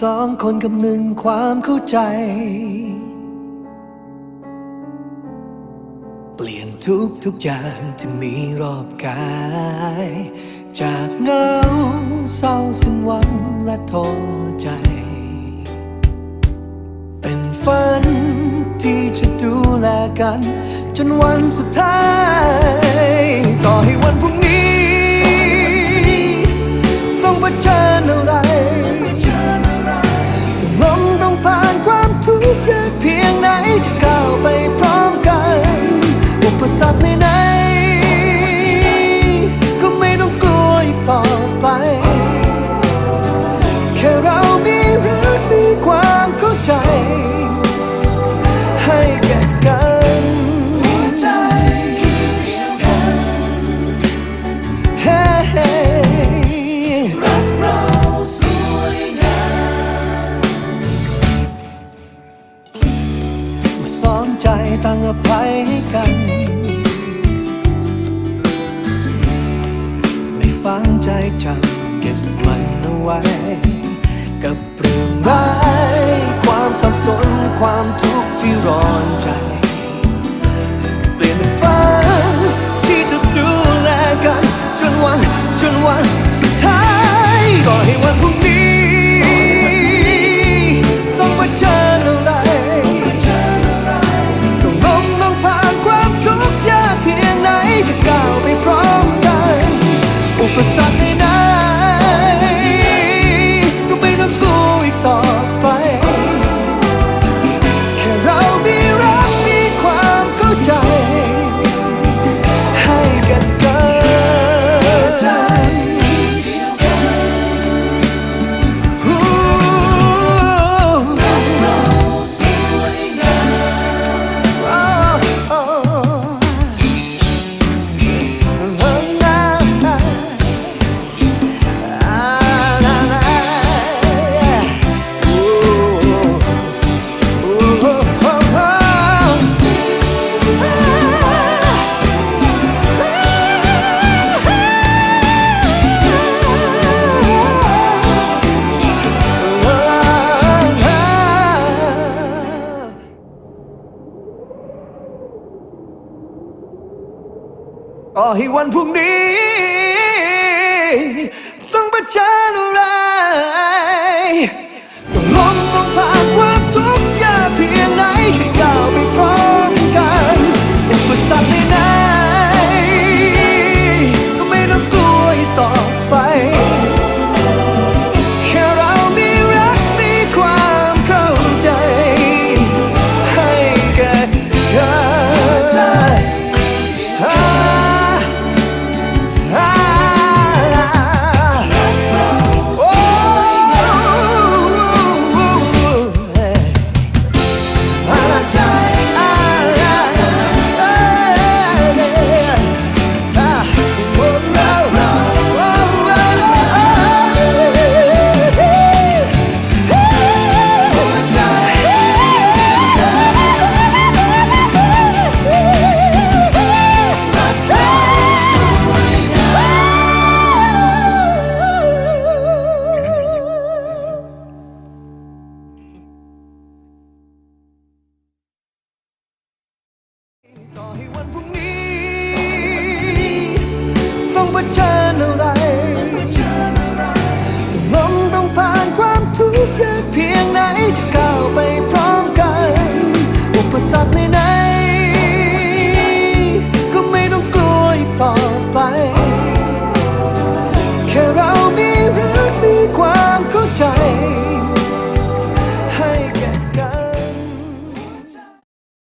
สองคนกับหนึ่งความเข้าใจ เปลี่ยนทุกทุกอย่างที่มีรอบกาย จากเงาเศร้าสิ้นหวังและท้อใจ เป็นฝันที่จะดูแลกัน จนวันสุดท้าย ต่อให้วันพรุ่งนี้ ต้องเผชิญอะไร สรรคไหนๆก็ไม่ต้องกลัวอีกต่อไป แค่เรามีรักมีความเข้าใจ ให้แก่กันใจเฮ้รักเราสวยงามมื่อสองใจต่างอภัยให้กัน ฝังใจจำเก็บมันเอาไว้ กับเรื่องร้ายความสับสนความทุกข์ที่ร้อนใจ ต่อให้วันพรุ่งนี้ ต้องเผชิญอะไร ต่